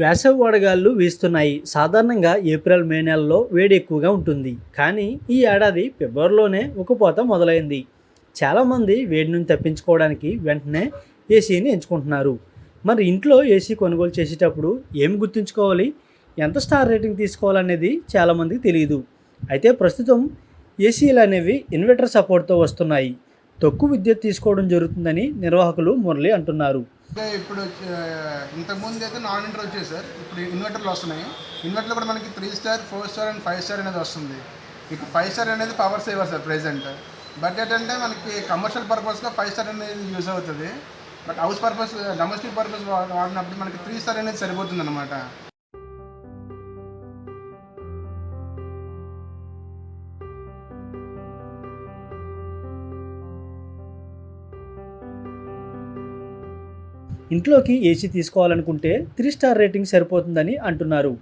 వేసవి వడగాళ్ళు వీస్తున్నాయి. సాధారణంగా April May నెలలో వేడి ఎక్కువగా ఉంటుంది. కానీ ఈ ఏడాది ఫిబ్రవరిలోనే ఉక్కపోత మొదలైంది. చాలామంది వేడి నుంచి తప్పించుకోవడానికి వెంటనే ఏసీని ఎంచుకుంటున్నారు. మరి ఇంట్లో ఏసీ కొనుగోలు చేసేటప్పుడు ఏమి గుర్తుంచుకోవాలి? ఎంత స్టార్ రేటింగ్ తీసుకోవాలనేది చాలామందికి తెలియదు అయితే ప్రస్తుతం ఏసీలు అనేవి ఇన్వర్టర్ సపోర్ట్తో వస్తున్నాయి. తక్కువ విద్యుత్ తీసుకోవడం జరుగుతుందని నిర్వాహకులు మురళి అంటున్నారు. అంటే ఇప్పుడు ఇంతకుముందు అయితే నాన్ ఇన్వర్టర్ వచ్చేది సార్. ఇప్పుడు ఇన్వర్టర్లు వస్తున్నాయి. ఇన్వర్టర్లు కూడా మనకి three star four star and five star అనేది వస్తుంది. ఇప్పుడు ఫైవ్ స్టార్ అనేది power saver sir present. But ఏంటంటే మనకి కమర్షియల్ పర్పస్గా ఫైవ్ స్టార్ అనేది యూజ్ అవుతుంది. But house purpose domestic purpose వాడినప్పుడు మనకి త్రీ స్టార్ అనేది సరిపోతుంది అనమాట ఇంట్లోకి ఏసీ తీసుకోవాలనుకుంటే త్రీ స్టార్ రేటింగ్ సరిపోతుందని అంటున్నారు.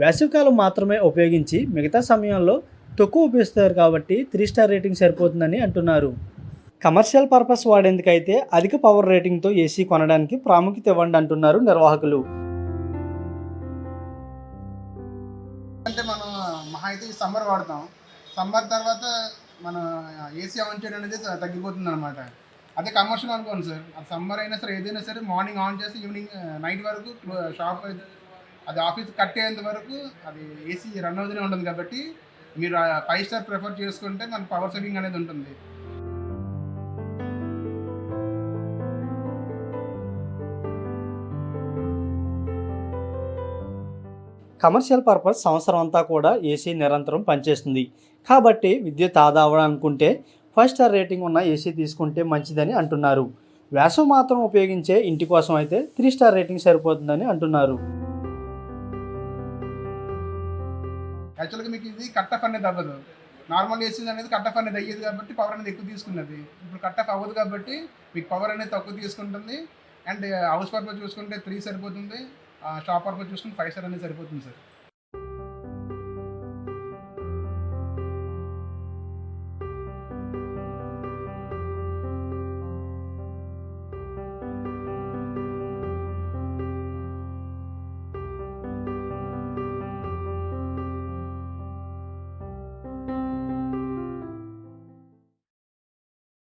వేసవికాలం మాత్రమే ఉపయోగించి మిగతా సమయంలో తక్కువ ఉపయోగిస్తారు కాబట్టి త్రీ స్టార్ రేటింగ్ సరిపోతుందని అంటున్నారు. కమర్షియల్ పర్పస్ వాడేందుకైతే అధిక పవర్ రేటింగ్తో ఏసీ కొనడానికి ప్రాముఖ్యత ఇవ్వండి అంటున్నారు నిర్వాహకులు. అంటే మనం మహా అయితే సమ్మర్ వాడతాం. సమ్మర్ తర్వాత మన ఏసీ ఆన్ చేయడం అనేది తగ్గిపోతుంది అనమాట అదే కమర్షియల్ అనుకోండి సార్. అది సమ్మర్ అయినా సరే ఏదైనా సరే మార్నింగ్ ఆన్ చేసి ఈవినింగ్ నైట్ వరకు షాప్ అది ఆఫీస్ కట్టేంత వరకు అది ఏసీ రన్ అవుతూనే ఉంటుంది కాబట్టి మీరు ఫైవ్ స్టార్ ప్రిఫర్ చేసుకుంటే దాని పవర్ సేవింగ్ అనేది ఉంటుంది. కమర్షియల్ పర్పస్ సంవత్సరం అంతా కూడా ఏసీ నిరంతరం పనిచేస్తుంది. కాబట్టి విద్యుత్ ఆదా అవ్వాలనుకుంటే ఫైవ్ స్టార్ రేటింగ్ ఉన్న ఏసీ తీసుకుంటే మంచిదని అంటున్నారు. వేసవి మాత్రం ఉపయోగించే ఇంటి కోసం అయితే త్రీ స్టార్ రేటింగ్ సరిపోతుందని అంటున్నారు. యాక్చువల్గా మీకు ఇది కట్ ఆఫ్ అనేది అవ్వదు. నార్మల్ ఏసీ అనేది కట్ ఆఫ్ అనేది అయ్యేది కాబట్టి పవర్ అనేది ఎక్కువ తీసుకున్నది. ఇప్పుడు కట్ ఆఫ్ అవ్వదు కాబట్టి మీకు పవర్ అనేది తక్కువ తీసుకుంటుంది. అండ్ హౌస్ పర్పస్ చూసుకుంటే త్రీ సరిపోతుంది. షాప్ పర్పస్ చూసుకుంటే ఫైవ్ స్టార్ అనేది సరిపోతుంది సార్